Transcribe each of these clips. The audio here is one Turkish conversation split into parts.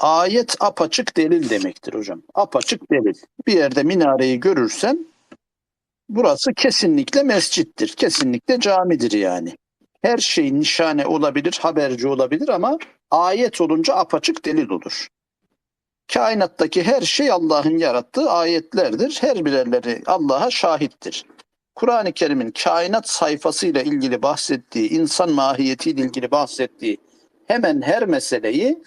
ayet apaçık delil demektir hocam. Apaçık delil. Bir yerde minareyi görürsen burası kesinlikle mescittir. Kesinlikle camidir yani. Her şey nişane olabilir, haberci olabilir ama ayet olunca apaçık delil olur. Kainattaki her şey Allah'ın yarattığı ayetlerdir. Her birerleri Allah'a şahittir. Kur'an-ı Kerim'in kainat sayfasıyla ilgili bahsettiği, insan mahiyetiyle ilgili bahsettiği hemen her meseleyi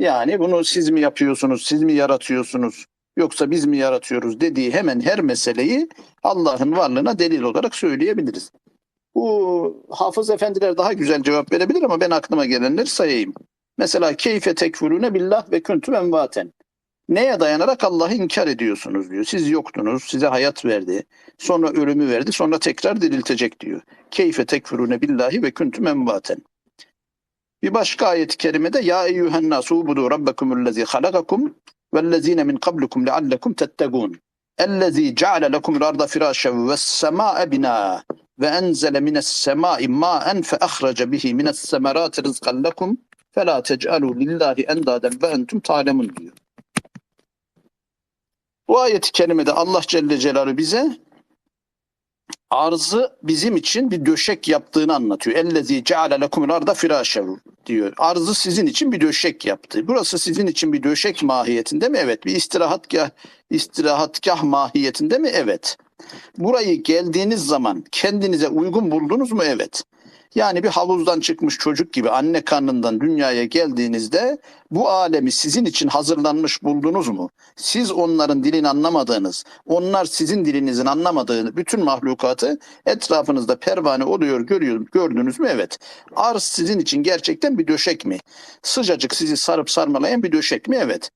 yani bunu siz mi yapıyorsunuz, siz mi yaratıyorsunuz yoksa biz mi yaratıyoruz dediği hemen her meseleyi Allah'ın varlığına delil olarak söyleyebiliriz. Bu hafız efendiler daha güzel cevap verebilir ama ben aklıma gelenleri sayayım. Mesela keyfe tekfurune billah ve kuntum envaten. Neye dayanarak Allah'ı inkar ediyorsunuz diyor. Siz yoktunuz, size hayat verdi, sonra ölümü verdi, sonra tekrar diriltecek diyor. Keyfe tekfurune billahi ve kuntum envaten. Bir başka ayet-i kerimede ya eyyühen nasu ubudu rabbekumullezî halakakum vellezîne min kablikum leallekum tettegûn. Ellezî ceale lekumul arda firâşen ve semâe binâ ve enzele mines semâi mâen fe ahrece bihi mines semerâti rızkan lekum felâ tec'alû lillahi endâden ve entum ta'lemun diyor. Bu ayet-i kerimede Allah Celle Celaluhu bize arzı bizim için bir döşek yaptığını anlatıyor. Ellezî ceale lekumul arda firâşev diyor. Arzı sizin için bir döşek yaptı. Burası sizin için bir döşek mahiyetinde mi? Evet. Bir istirahatgah, istirahatgah mahiyetinde mi? Evet. Burayı geldiğiniz zaman kendinize uygun buldunuz mu? Evet. Yani bir havuzdan çıkmış çocuk gibi anne karnından dünyaya geldiğinizde bu alemi sizin için hazırlanmış buldunuz mu? Siz onların dilini anlamadığınız, onlar sizin dilinizin anlamadığı bütün mahlukatı etrafınızda pervane oluyor görüyor, gördünüz mü? Evet. Arz sizin için gerçekten bir döşek mi? Sıcacık sizi sarıp sarmalayan bir döşek mi? Evet.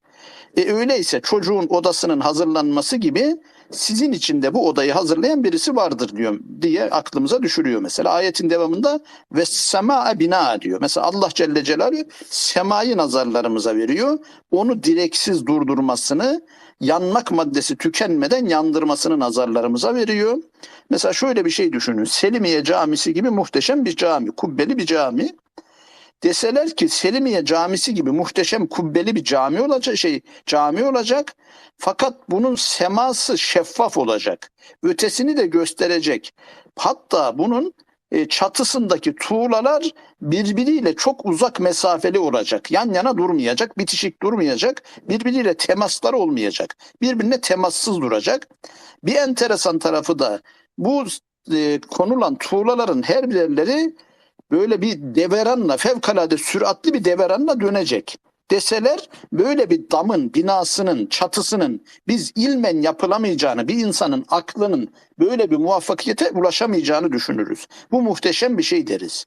E öyleyse çocuğun odasının hazırlanması gibi sizin için de bu odayı hazırlayan birisi vardır diyor diye aklımıza düşürüyor mesela. Ayetin devamında ve sema bina diyor. Mesela Allah Celle Celaluhu semayı nazarlarımıza veriyor. Onu direksiz durdurmasını, yanmak maddesi tükenmeden yandırmasını nazarlarımıza veriyor. Mesela şöyle bir şey düşünün. Selimiye Camisi gibi muhteşem bir cami, kubbeli bir cami deseler ki Selimiye Camisi gibi muhteşem kubbeli bir cami olacak şey cami olacak fakat bunun seması şeffaf olacak. Ötesini de gösterecek. Hatta bunun e, çatısındaki tuğlalar birbiriyle çok uzak mesafeli olacak. Yan yana durmayacak, bitişik durmayacak. Birbiriyle temaslar olmayacak. Birbirine temassız duracak. Bir enteresan tarafı da bu e, konulan tuğlaların her birleri böyle bir deveranla fevkalade süratli bir deveranla dönecek deseler böyle bir damın binasının çatısının biz ilmen yapılamayacağını bir insanın aklının böyle bir muvaffakiyete ulaşamayacağını düşünürüz. Bu muhteşem bir şey deriz.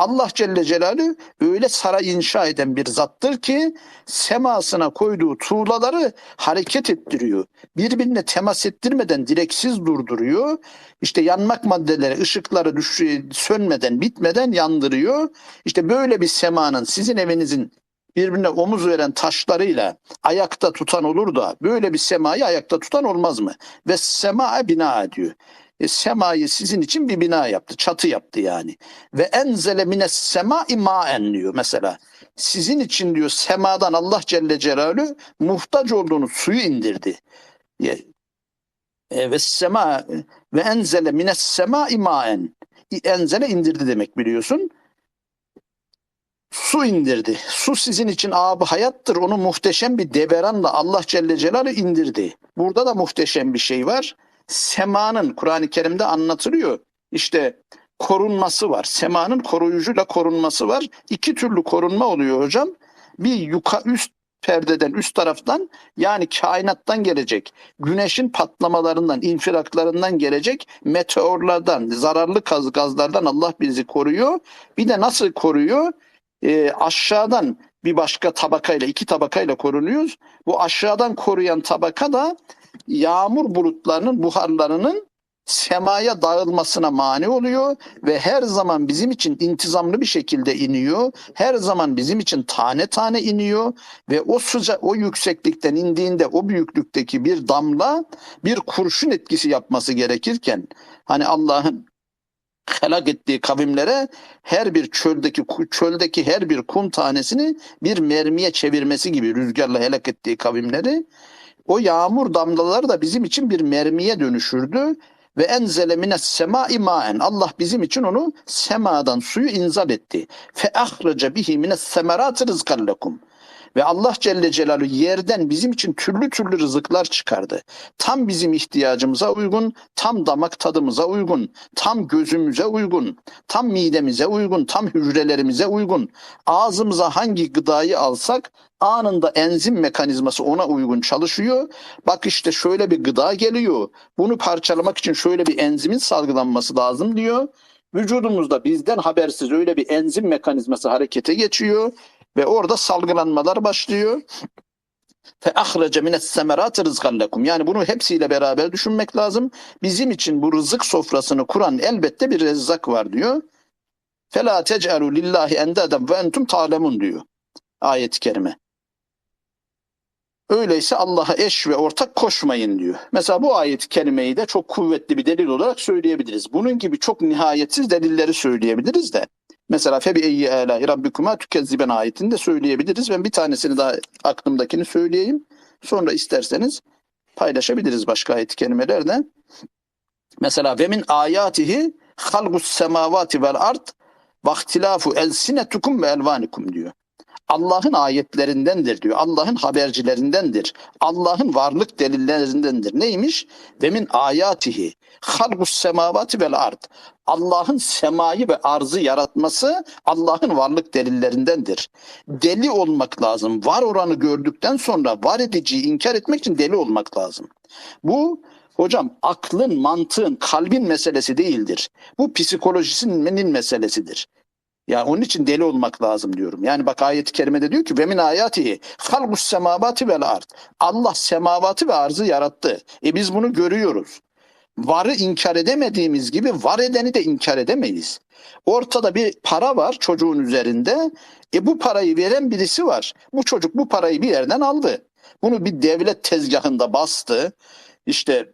Allah Celle Celaluhu öyle saray inşa eden bir zattır ki semasına koyduğu tuğlaları hareket ettiriyor. Birbirine temas ettirmeden direksiz durduruyor. İşte yanmak maddeleri ışıkları düş sönmeden bitmeden yandırıyor. İşte böyle bir semanın sizin evinizin birbirine omuz veren taşlarıyla ayakta tutan olur da böyle bir semayı ayakta tutan olmaz mı? Ve sema bina diyor. E, semayı sizin için bir bina yaptı, çatı yaptı yani. Ve enzele mines sema imaen diyor mesela. Sizin için diyor semadan Allah Celle Celaluhu muhtaç olduğunuz suyu indirdi. E, ve sema ve enzele mines sema imaen. Enzele indirdi demek biliyorsun su indirdi. Su sizin için abi hayattır. Onu muhteşem bir deveranla Allah Celle Celaluhu indirdi. Burada da muhteşem bir şey var. Semanın Kur'an-ı Kerim'de anlatılıyor. İşte korunması var. Semanın koruyucuyla korunması var. İki türlü korunma oluyor hocam. Bir yuka üst perdeden üst taraftan yani kainattan gelecek güneşin patlamalarından infiraklarından gelecek meteorlardan zararlı gaz, gazlardan Allah bizi koruyor. Bir de nasıl koruyor? e, aşağıdan bir başka tabakayla iki tabakayla korunuyoruz. Bu aşağıdan koruyan tabaka da yağmur bulutlarının buharlarının semaya dağılmasına mani oluyor ve her zaman bizim için intizamlı bir şekilde iniyor. Her zaman bizim için tane tane iniyor ve o sıcak o yükseklikten indiğinde o büyüklükteki bir damla bir kurşun etkisi yapması gerekirken hani Allah'ın helak ettiği kavimlere her bir çöldeki çöldeki her bir kum tanesini bir mermiye çevirmesi gibi rüzgarla helak ettiği kavimleri o yağmur damlaları da bizim için bir mermiye dönüşürdü ve enzele mines semai maen. Allah bizim için onu semadan suyu inzal etti. Fe ahrece bihi mines semerat rızkan. Ve Allah Celle Celaluhu yerden bizim için türlü türlü rızıklar çıkardı. Tam bizim ihtiyacımıza uygun, tam damak tadımıza uygun, tam gözümüze uygun, tam midemize uygun, tam hücrelerimize uygun. Ağzımıza hangi gıdayı alsak anında enzim mekanizması ona uygun çalışıyor. Bak işte şöyle bir gıda geliyor. Bunu parçalamak için şöyle bir enzimin salgılanması lazım diyor. Vücudumuzda bizden habersiz öyle bir enzim mekanizması harekete geçiyor ve orada salgılanmalar başlıyor. Fe ahrece mines semerat rızkan lekum. Yani bunu hepsiyle beraber düşünmek lazım. Bizim için bu rızık sofrasını kuran elbette bir rezzak var diyor. Fela tec'alu lillahi endaden ve entum ta'lemun diyor. Ayet-i kerime. Öyleyse Allah'a eş ve ortak koşmayın diyor. Mesela bu ayet-i kerimeyi de çok kuvvetli bir delil olarak söyleyebiliriz. Bunun gibi çok nihayetsiz delilleri söyleyebiliriz de. Mesela febi eyyi âlâhi rabbikuma tükezziben ayetini de söyleyebiliriz. Ben bir tanesini daha aklımdakini söyleyeyim. Sonra isterseniz paylaşabiliriz başka ayet-i. Mesela ve min ayatihi halgus semavati vel ard vaktilafu elsinetukum ve elvanikum diyor. Allah'ın ayetlerindendir diyor. Allah'ın habercilerindendir. Allah'ın varlık delillerindendir. Neymiş? Ve min ayatihi halgus semavati vel ard. Allah'ın semayı ve arzı yaratması Allah'ın varlık delillerindendir. Deli olmak lazım. Var oranı gördükten sonra var ediciyi inkar etmek için deli olmak lazım. Bu hocam aklın, mantığın, kalbin meselesi değildir. Bu psikolojisinin meselesidir. Ya onun için deli olmak lazım diyorum. Yani bak ayet-i kerimede diyor ki ve min ayatihi halgus semavati vel ard. Allah semavatı ve arzı yarattı. E biz bunu görüyoruz. Varı inkar edemediğimiz gibi var edeni de inkar edemeyiz. Ortada bir para var çocuğun üzerinde. E bu parayı veren birisi var. Bu çocuk bu parayı bir yerden aldı. Bunu bir devlet tezgahında bastı. İşte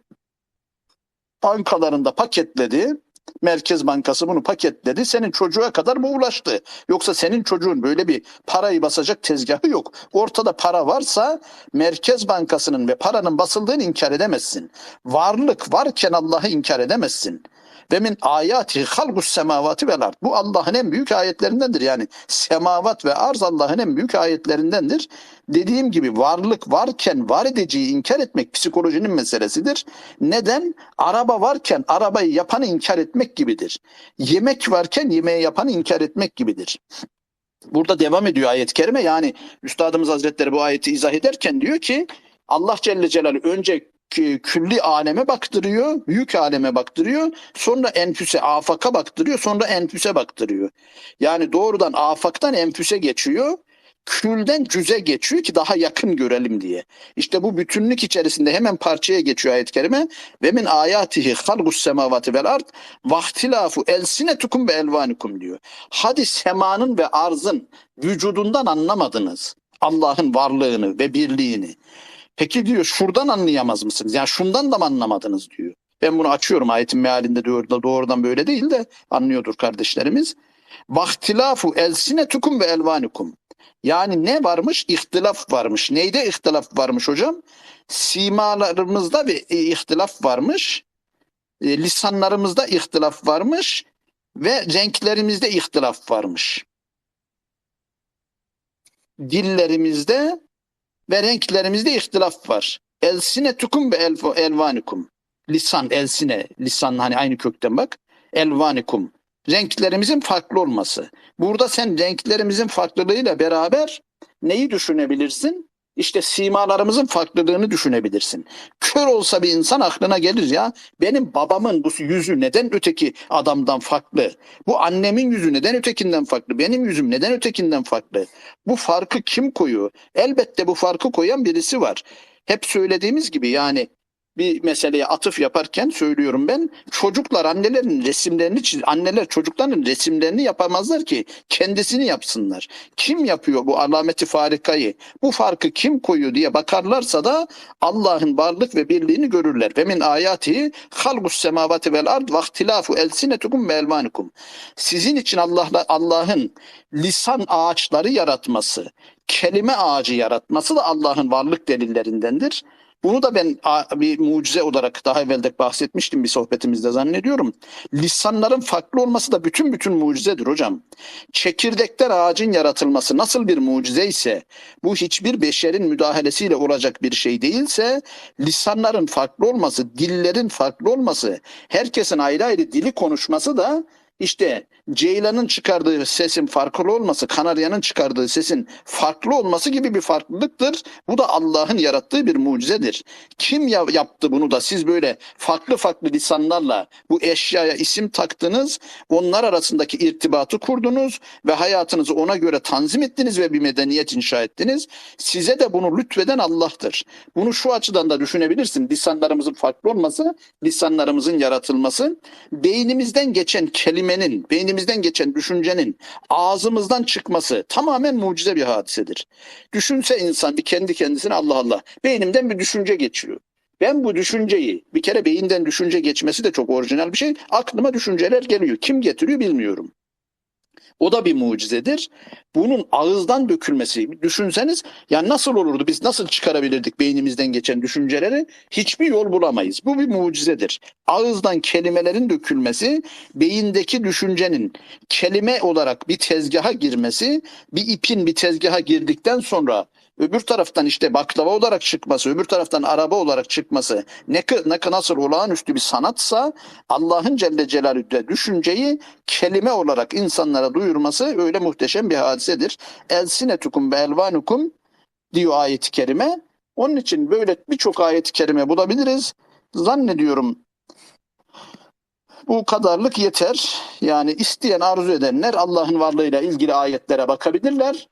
bankalarında paketledi. Merkez Bankası bunu paketledi. Senin çocuğa kadar bu ulaştı. Yoksa senin çocuğun böyle bir parayı basacak tezgahı yok. Ortada para varsa Merkez Bankası'nın ve paranın basıldığını inkar edemezsin. Varlık varken Allah'ı inkar edemezsin. Ve min ayati halgus semavati vel ard. Bu Allah'ın en büyük ayetlerindendir. Yani semavat ve arz Allah'ın en büyük ayetlerindendir. Dediğim gibi varlık varken var edeceği inkar etmek psikolojinin meselesidir. Neden? Araba varken arabayı yapanı inkar etmek gibidir. Yemek varken yemeği yapanı inkar etmek gibidir. Burada devam ediyor ayet-i kerime. Yani Üstadımız Hazretleri bu ayeti izah ederken diyor ki Allah Celle Celaluhu önce külli aleme baktırıyor, büyük aleme baktırıyor, sonra enfüse, afaka baktırıyor, sonra enfüse baktırıyor. Yani doğrudan afaktan enfüse geçiyor, külden cüze geçiyor ki daha yakın görelim diye. İşte bu bütünlük içerisinde hemen parçaya geçiyor ayet-i kerime. Ve min ayatihi halgus semavati vel ard vahtilafu elsinetukum ve elvanikum diyor. Hadi semanın ve arzın vücudundan anlamadınız. Allah'ın varlığını ve birliğini. Peki diyor şuradan anlayamaz mısınız? Yani şundan da mı anlamadınız diyor. Ben bunu açıyorum ayetin mealinde diyor da doğrudan böyle değil de anlıyordur kardeşlerimiz. Vaktilafu elsinetukum ve elvanikum. Yani ne varmış? İhtilaf varmış. Neyde ihtilaf varmış hocam? Simalarımızda bir ihtilaf varmış. E, lisanlarımızda ihtilaf varmış ve renklerimizde ihtilaf varmış. Dillerimizde ve renklerimizde ihtilaf var. Elsine tukum ve elfo, elvanikum. Lisan, elsine, lisan hani aynı kökten bak. Elvanikum. Renklerimizin farklı olması. Burada sen renklerimizin farklılığıyla beraber neyi düşünebilirsin? İşte simalarımızın farklılığını düşünebilirsin. Kör olsa bir insan aklına gelir ya. Benim babamın bu yüzü neden öteki adamdan farklı? Bu annemin yüzü neden ötekinden farklı? Benim yüzüm neden ötekinden farklı? Bu farkı kim koyuyor? Elbette bu farkı koyan birisi var. Hep söylediğimiz gibi yani bir meseleye atıf yaparken söylüyorum ben. Çocuklar annelerin resimlerini çiz, anneler çocukların resimlerini yapamazlar ki kendisini yapsınlar. Kim yapıyor bu alameti farikayı? Bu farkı kim koyuyor diye bakarlarsa da Allah'ın varlık ve birliğini görürler. Ve min ayati halgus semavati vel ard ve ihtilafu elsinetukum ve elvanikum. Sizin için Allah'la Allah'ın lisan ağaçları yaratması, kelime ağacı yaratması da Allah'ın varlık delillerindendir. Bunu da ben bir mucize olarak daha evvel de bahsetmiştim bir sohbetimizde zannediyorum. Lisanların farklı olması da bütün bütün mucizedir hocam. Çekirdekler ağacın yaratılması nasıl bir mucize ise bu hiçbir beşerin müdahalesiyle olacak bir şey değilse lisanların farklı olması, dillerin farklı olması, herkesin ayrı ayrı dili konuşması da işte Ceylan'ın çıkardığı sesin farklı olması, Kanarya'nın çıkardığı sesin farklı olması gibi bir farklılıktır. Bu da Allah'ın yarattığı bir mucizedir. Kim ya- yaptı bunu da siz böyle farklı farklı lisanlarla bu eşyaya isim taktınız, onlar arasındaki irtibatı kurdunuz ve hayatınızı ona göre tanzim ettiniz ve bir medeniyet inşa ettiniz. Size de bunu lütfeden Allah'tır. Bunu şu açıdan da düşünebilirsin. Lisanlarımızın farklı olması, lisanlarımızın yaratılması, beynimizden geçen kelimenin, beynimizden geçen düşüncenin ağzımızdan çıkması tamamen mucize bir hadisedir. Düşünse insan bir kendi kendisine Allah Allah beynimden bir düşünce geçiyor. Ben bu düşünceyi bir kere beyinden düşünce geçmesi de çok orijinal bir şey. Aklıma düşünceler geliyor. Kim getiriyor bilmiyorum. O da bir mucizedir. Bunun ağızdan dökülmesi düşünseniz ya nasıl olurdu biz nasıl çıkarabilirdik beynimizden geçen düşünceleri hiçbir yol bulamayız. Bu bir mucizedir. Ağızdan kelimelerin dökülmesi beyindeki düşüncenin kelime olarak bir tezgaha girmesi bir ipin bir tezgaha girdikten sonra öbür taraftan işte baklava olarak çıkması, öbür taraftan araba olarak çıkması ne, ne nasıl olağanüstü bir sanatsa Allah'ın Celle Celaluhu de düşünceyi kelime olarak insanlara duyurması öyle muhteşem bir hadisedir. Elsinetukum ve elvanukum diyor ayet-i kerime. Onun için böyle birçok ayet-i kerime bulabiliriz. Zannediyorum bu kadarlık yeter. Yani isteyen arzu edenler Allah'ın varlığıyla ilgili ayetlere bakabilirler.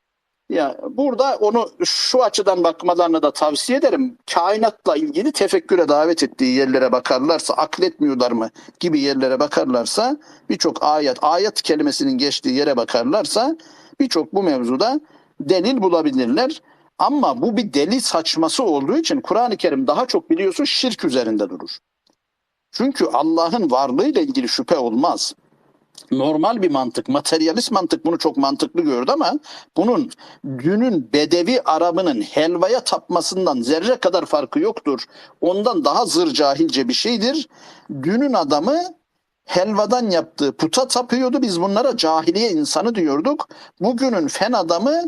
Ya burada onu şu açıdan bakmalarını da tavsiye ederim. Kainatla ilgili tefekküre davet ettiği yerlere bakarlarsa, akletmiyorlar mı gibi yerlere bakarlarsa, birçok ayet, ayet kelimesinin geçtiği yere bakarlarsa birçok bu mevzuda delil bulabilirler. Ama bu bir delil saçması olduğu için Kur'an-ı Kerim daha çok biliyorsun şirk üzerinde durur. Çünkü Allah'ın varlığıyla ilgili şüphe olmaz normal bir mantık, materyalist mantık bunu çok mantıklı gördü ama bunun dünün bedevi Arabının helvaya tapmasından zerre kadar farkı yoktur. Ondan daha zır cahilce bir şeydir. Dünün adamı helvadan yaptığı puta tapıyordu. Biz bunlara cahiliye insanı diyorduk. Bugünün fen adamı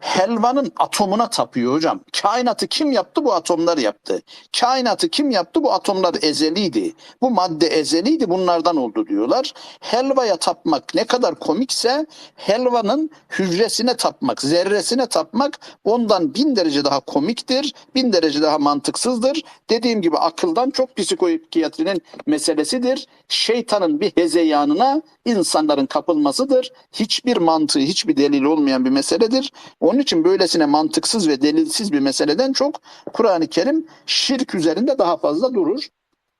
helvanın atomuna tapıyor hocam. Kainatı kim yaptı? Bu atomlar yaptı. Kainatı kim yaptı? Bu atomlar ezeliydi. Bu madde ezeliydi bunlardan oldu diyorlar. Helvaya tapmak ne kadar komikse helvanın hücresine tapmak, zerresine tapmak ondan bin derece daha komiktir. Bin derece daha mantıksızdır. Dediğim gibi akıldan çok psikokiyatrinin meselesidir. Şeytanın bir hezeyanına insanların kapılmasıdır. Hiçbir mantığı, hiçbir delil olmayan bir meseledir. Onun için böylesine mantıksız ve delilsiz bir meseleden çok Kur'an-ı Kerim şirk üzerinde daha fazla durur.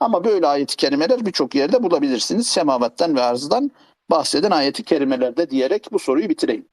Ama böyle ayet-i kerimeler birçok yerde bulabilirsiniz. Semavattan ve arzdan bahseden ayet-i kerimelerde diyerek bu soruyu bitireyim.